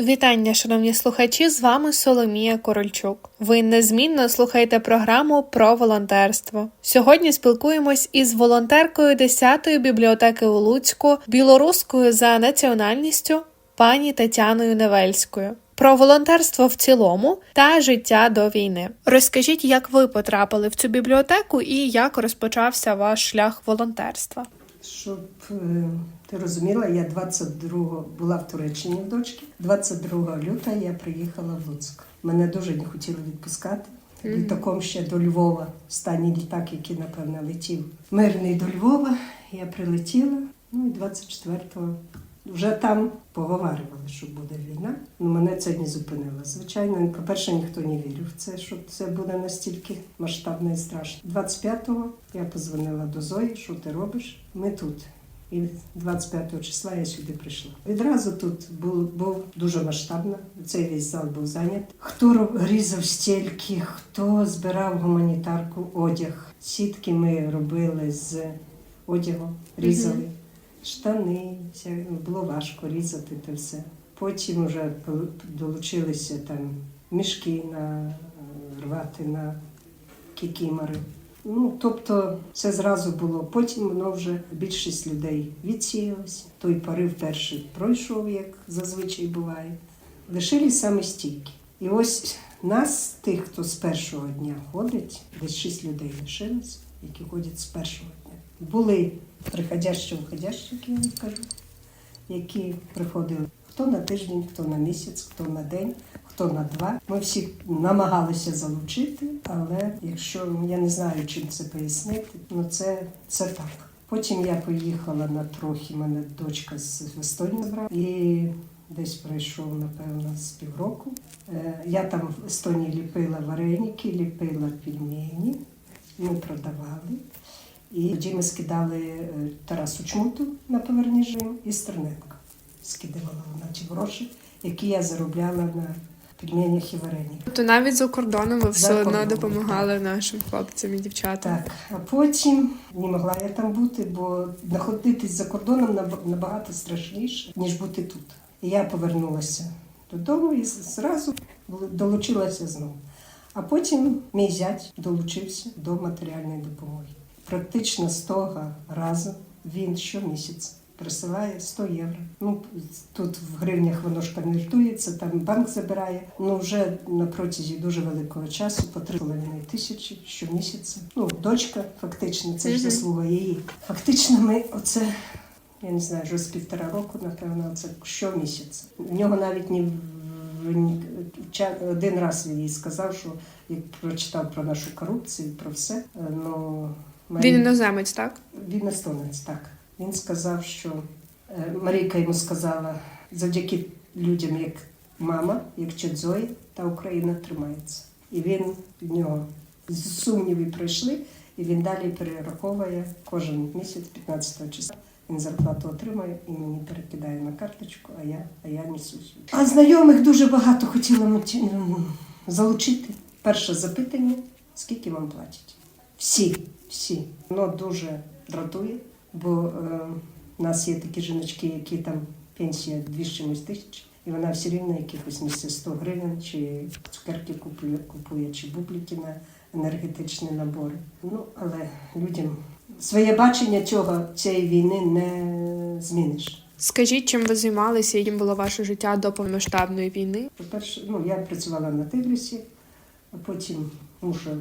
Вітання, шановні слухачі! З вами Соломія Корольчук. Ви незмінно слухаєте програму про волонтерство. Сьогодні спілкуємось із волонтеркою 10-ї бібліотеки у Луцьку, білоруською за національністю пані Тетяною Невельською. Про волонтерство в цілому та життя до війни. Розкажіть, як ви потрапили в цю бібліотеку і як розпочався ваш шлях волонтерства. Щоб е, ти розуміла, я 22 була в Туреччині в дочки. 22 лютого я приїхала в Луцьк. Мене дуже не хотіли відпускати. Літаком ще до Львова. Останній літак, який, напевно, летів мирний до Львова. Я прилетіла. Ну і 24-го вже там поговарювали, що буде війна. Ну мене це не зупинило. Звичайно, по-перше, ніхто не вірив в це, що це буде настільки масштабно і страшно. 25-го я позвонила до Зої, що ти робиш? Ми тут. І 25 числа я сюди прийшла. Відразу тут був, був дуже масштабно. Цей весь зал був зайнятий. Хто різав стільки, хто збирав гуманітарку одяг. Сітки ми робили з одягу, різали штани. Було важко різати те все. Потім вже долучилися там мішки на рвати на кікімори. Ну, тобто це зразу було. Потім воно вже більшість людей відсіялося. Той порив перший пройшов, як зазвичай буває. Лишились саме стільки. І ось нас, тих, хто з першого дня ходить, десь шість людей лишилось, які ходять з першого дня. Були приходящі, входящі, як я кажу, які приходили хто на тиждень, хто на місяць, хто на день, хто на два. Ми всі намагалися залучити, але якщо я не знаю, чим це пояснити, ну це, це так. Потім я поїхала на трохи, мене дочка з Естонії забрала, і десь пройшов, напевно, з півроку. Е, Я там в Естонії ліпила вареники, ліпила пельмені, ми продавали. І тоді ми скидали е, Тарасу Чмуту на поверні жим і Стерненко. Скидувала вона ті гроші, які я заробляла на пельменях і вареніках. Тобто навіть за кордоном ви все одно допомагали нашим хлопцям і дівчатам. Так, а потім не могла я там бути, бо знаходитись за кордоном наб- набагато страшніше, ніж бути тут. І я повернулася додому і зразу долучилася знову. А потім мій зять долучився до матеріальної допомоги. Практично з того разу він щомісяця присилає 100 євро. Ну тут в гривнях воно ж конвертується, там банк забирає. Ну вже на протязі дуже великого часу по 3,5 тисячі щомісяця. Ну, дочка, фактично, це ж заслуга її. Фактично, ми оце. Я не знаю, вже з півтора року, напевно, це щомісяця. В нього навіть ні один раз він їй сказав, що як прочитав про нашу корупцію, про все. е, Ну, Він іноземець, так? він естонець, так. Він сказав, що е, Марійка йому сказала, завдяки людям, як мама, як Чедзоя, та Україна тримається. І він в нього сумніви пройшли, і він далі перераховує кожен місяць, 15 числа. Він зарплату отримує і мені перекидає на карточку, а я, а я несу. А знайомих дуже багато хотіла залучити. Перше запитання: скільки вам платять? Всі, всі. Воно дуже дратує, бо е, в нас є такі жіночки, які там пенсія 2 з чимось тисяч, і вона все рівно якихось місце 100 гривень, чи цукерки купує, купує, чи бубліки на енергетичні набори. Ну, але людям своє бачення цього цієї війни не зміниш. Скажіть, чим ви займалися, яким було ваше життя до повномасштабної війни? По-перше, ну, я працювала на Тигрісі, а потім мушу, м,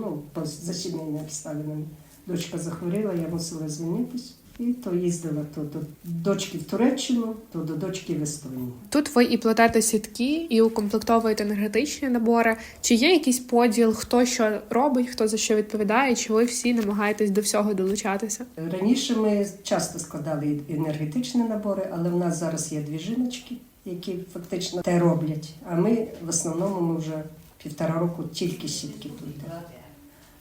ну, по за сімейними обставинами дочка захворіла, я мусила звільнитись. І то їздила то до дочки в Туреччину, то до дочки в Естонію. Тут ви і плетете сітки, і укомплектовуєте енергетичні набори. Чи є якийсь поділ, хто що робить, хто за що відповідає, чи ви всі намагаєтесь до всього долучатися? Раніше ми часто складали енергетичні набори, але в нас зараз є дві жіночки, які фактично те роблять. А ми в основному ми вже півтора року тільки сітки плетемо.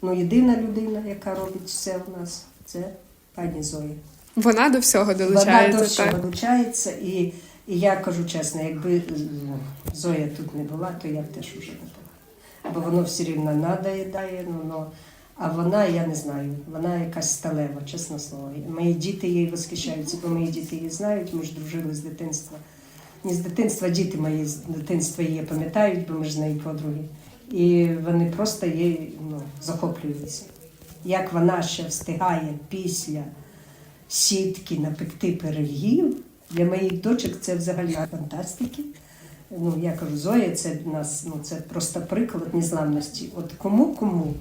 Ну, єдина людина, яка робить все у нас, це пані Зоя. Вона до всього Вона долучається. до всього так? долучається, і, і я кажу чесно, якби ну, Зоя тут не була, то я б теж уже не була. Бо воно все рівно надоїдає, ну, ну, а вона, я не знаю, вона якась сталева, чесне слово. Мої діти її восхищаються, бо мої діти її знають, ми ж дружили з дитинства. Не з дитинства, діти мої з дитинства її пам'ятають, бо ми ж з нею подруги. І вони просто її ну, захоплюються. Як вона ще встигає після сітки напекти пирогів. Для моїх дочок це взагалі фантастики. Ну, я кажу, Зоя, це нас ну, це просто приклад незламності. От кому кому.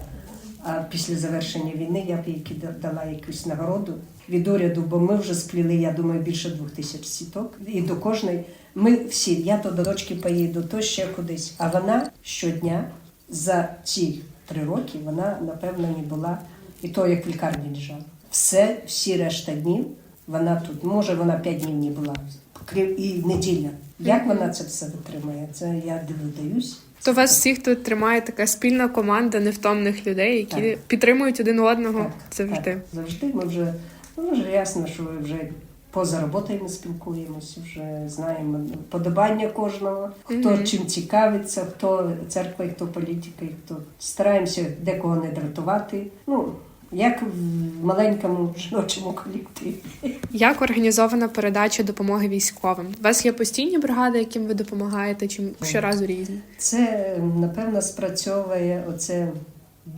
А після завершення війни я б їй дала якусь нагороду від уряду, бо ми вже спліли, я думаю, більше двох тисяч сіток. І до кожної ми всі, я то до дочки поїду, то ще кудись. А вона щодня за ці три роки вона, напевно, не була, і то як в лікарні лежала. Все, всі решта днів вона тут. Може, вона п'ять днів не була, і неділя. Як вона це все витримує? Це я дивуюсь. То вас всіх тут тримає така спільна команда невтомних людей, які Так. підтримують один одного Так, завжди. Так, завжди ми вже ну, вже ясно, що ми вже поза роботою ми спілкуємося, вже знаємо подобання кожного, хто Мгм. чим цікавиться, хто церква, хто політика, хто стараємося декого не дратувати. Ну як в маленькому жіночому колективі. Як організована передача допомоги військовим? У вас є постійні бригади, яким ви допомагаєте, чи щоразу різні? Це напевно спрацьовує оце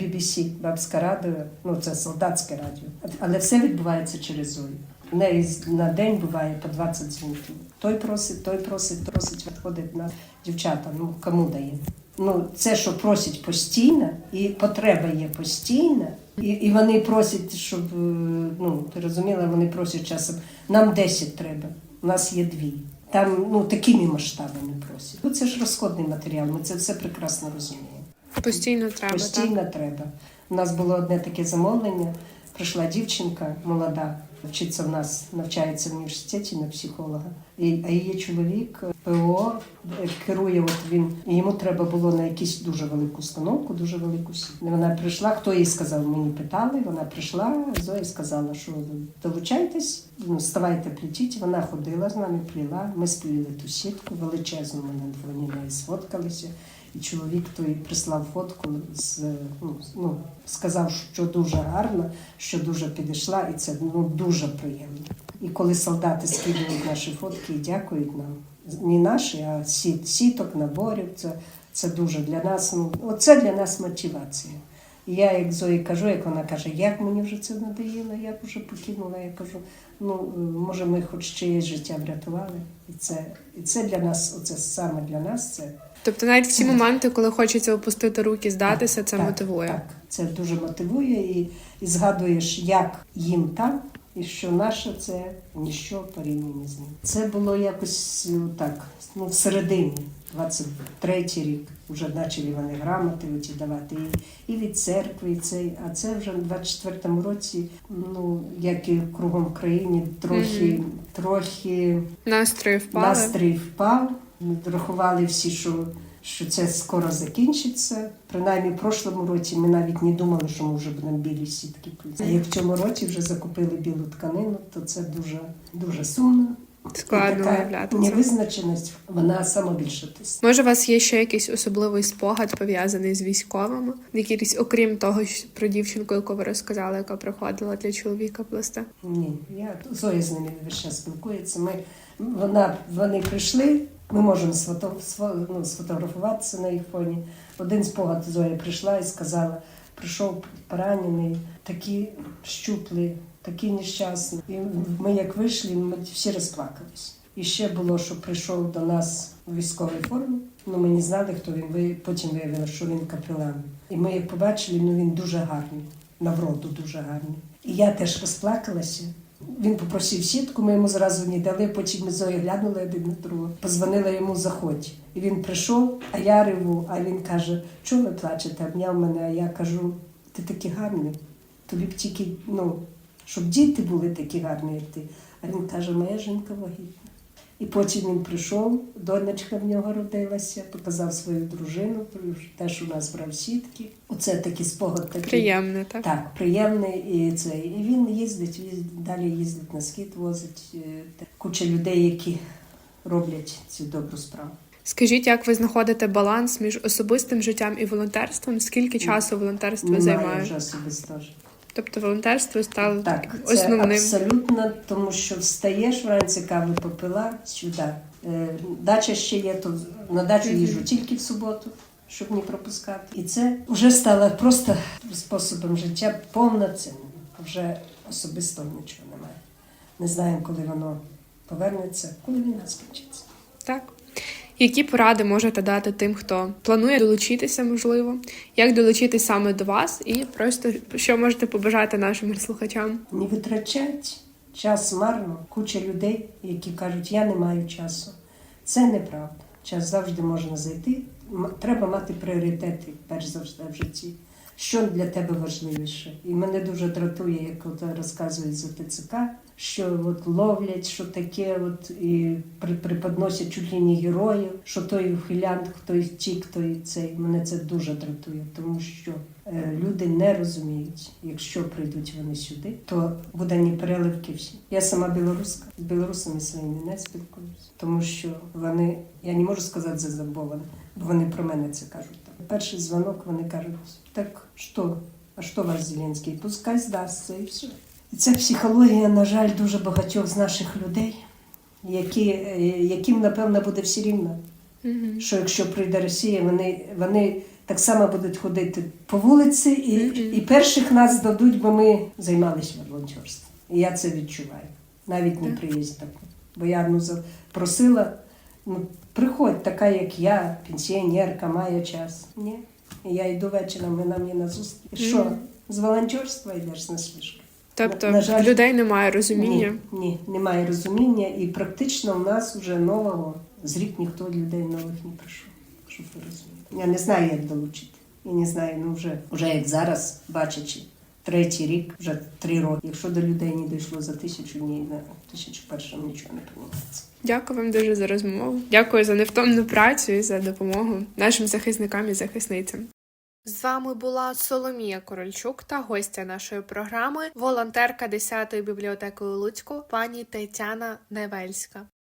BBC, бабське радіо, ну це солдатське радіо. Але все відбувається через Зою. В неї на день буває по 20 дзвінків. Той просить, той просить, просить, відходить на дівчата. Ну кому дає? Ну це що просять постійно, і потреба є постійна, і, і вони просять, щоб е, ну ти розуміла, вони просять часом. Нам 10 треба, у нас є дві. Там ну такими масштабами просять. Ну це ж розходний матеріал. Ми це все прекрасно розуміємо. Постійно треба, так? Треба. У нас було одне таке замовлення. Прийшла дівчинка молода, вчиться в нас, навчається в університеті на психолога. І, а її чоловік ПО керує. От він і йому треба було на якусь дуже велику установку, дуже велику сіть. Вона прийшла. Хто їй сказав? Мені питали. Вона прийшла. Зоя сказала, що долучайтесь, ну, ставайте плетіть. Вона ходила з нами, пліла. Ми спліли ту сітку величезну. Ми на двоні неї сфоткалися. І чоловік той прислав фотку з ну, ну сказав, що дуже гарно, що дуже підійшла, і це ну дуже приємно. І коли солдати скидують наші фотки і дякують нам, не наші, а сіт, сіток, наборів, це, це дуже для нас. Ну оце для нас мотивація. І я як Зої кажу, як вона каже, як мені вже це надоїло, як вже покинула. Я кажу, ну е, може, ми хоч чиєсь життя врятували. І це, і це для нас, оце саме для нас це Тобто навіть в ці моменти, коли хочеться опустити руки, здатися, це так, мотивує. Так, це дуже мотивує і, і згадуєш, як їм там, і що наше це ніщо порівняно з ним. Це було якось ну, так, ну, всередині, 23-й рік. Вже почали вони грамоти оті давати і, від церкви, і цей. А це вже в 24-му році, ну як і кругом в країні, трохи, трохи Настрої впали. Настрій впав. Ми рахували всі, що, що це скоро закінчиться. Принаймні, в прошлому році ми навіть не думали, що ми вже будемо білі сітки плести. А як в цьому році вже закупили білу тканину, то це дуже, дуже сумно. Складно така уявляти це. невизначеність, вона сама більше тисне. Може, у вас є ще якийсь особливий спогад пов'язаний з військовими? Якийсь, окрім того, що про дівчинку, яку ви розказали, яка приходила для чоловіка плести? Ні, я Зоя з ними весь час спілкується. Ми вона вони прийшли. Ми можемо сфото, сфо- ну, сфотографуватися на їх фоні. Один спогад Зоя прийшла і сказала: прийшов поранений, такі щуплі, такі нещасні. І ми як вийшли, ми всі розплакались. І ще було, що прийшов до нас у військовій формі. Ну ми не знали, хто він. Ви потім виявили, що він капелан. І ми як побачили, ну він дуже гарний, на вроду дуже гарний. І я теж розплакалася. Він попросив сітку, ми йому зразу не дали, потім ми Зої глянули один на другого. Позвонила йому заходь. І він прийшов, а я реву, а він каже, чого ви плачете? Обняв мене, а я кажу, ти такий гарний. Тобі б тільки, ну, щоб діти були такі гарні, як ти. А він каже, моя жінка вагітна. І потім він прийшов, донечка в нього родилася, показав свою дружину, теж у нас брав сітки. Оце такий спогад такий. Приємне, так? Так, приємний і це. І він їздить, їздить, далі їздить на схід, возить е, куча людей, які роблять цю добру справу. Скажіть, як ви знаходите баланс між особистим життям і волонтерством? Скільки часу волонтерство Немає займає? вже особисто. ж. Тобто волонтерство стало Так, це основним. абсолютно, тому що встаєш вранці, каву попила сюди. Е, Дача ще є, то на дачу їжджу тільки в суботу, щоб не пропускати. І це вже стало просто способом життя повноцінним. Вже особисто нічого немає. Не знаємо, коли воно повернеться, коли війна скінчиться. Так. Які поради можете дати тим, хто планує долучитися, можливо, як долучитись саме до вас, і просто що можете побажати нашим слухачам? Не витрачать час марно. Куча людей, які кажуть, я не маю часу. Це неправда. Час завжди можна знайти. М- Треба мати пріоритети, перш за все, в житті. Що для тебе важливіше? І мене дуже дратує, як розказують за ТЦК, що от ловлять, що таке, от і при, преподносять чуть ли не героїв, що той ухилянт, той втік, той цей. Мене це дуже дратує, тому що е, люди не розуміють, якщо прийдуть вони сюди, то буде не переливки всі. Я сама білоруска, з білорусами своїми не спілкуюся, тому що вони, я не можу сказати зазабовані, бо вони про мене це кажуть. Перший дзвонок вони кажуть, так що, а що ваш Зеленський? Пускай здасться і все. І ця психологія, на жаль, дуже багатьох з наших людей, які, е, яким, напевно, буде все рівно Угу. що якщо прийде Росія, вони, вони так само будуть ходити по вулиці і, Мгм. і перших нас дадуть, бо ми займалися волонтерством. І я це відчуваю. Навіть не приїзд таку. Бо я ну, просила, ну, приходь, така як я, пенсіонерка, має час. Ні. І я йду вечором, вона мені на зустріч. І Що, з волонтерства йдеш на службу? Тобто На- жаль, в людей немає розуміння. Ні, ні, немає розуміння, і практично в нас вже нового з рік ніхто людей нових не прийшов, щоб ви розуміли. Я не знаю, як долучити. Я не знаю, ну вже, вже як зараз, бачачи, третій рік, вже три роки. Якщо до людей не дійшло за тисячу днів, на тисячу першому нічого не приймається. Дякую вам дуже за розмову. Дякую за невтомну працю і за допомогу нашим захисникам і захисницям. З вами була Соломія Корольчук та гостя нашої програми, волонтерка 10-ї бібліотеки у Луцьку, пані Тетяна Невельська.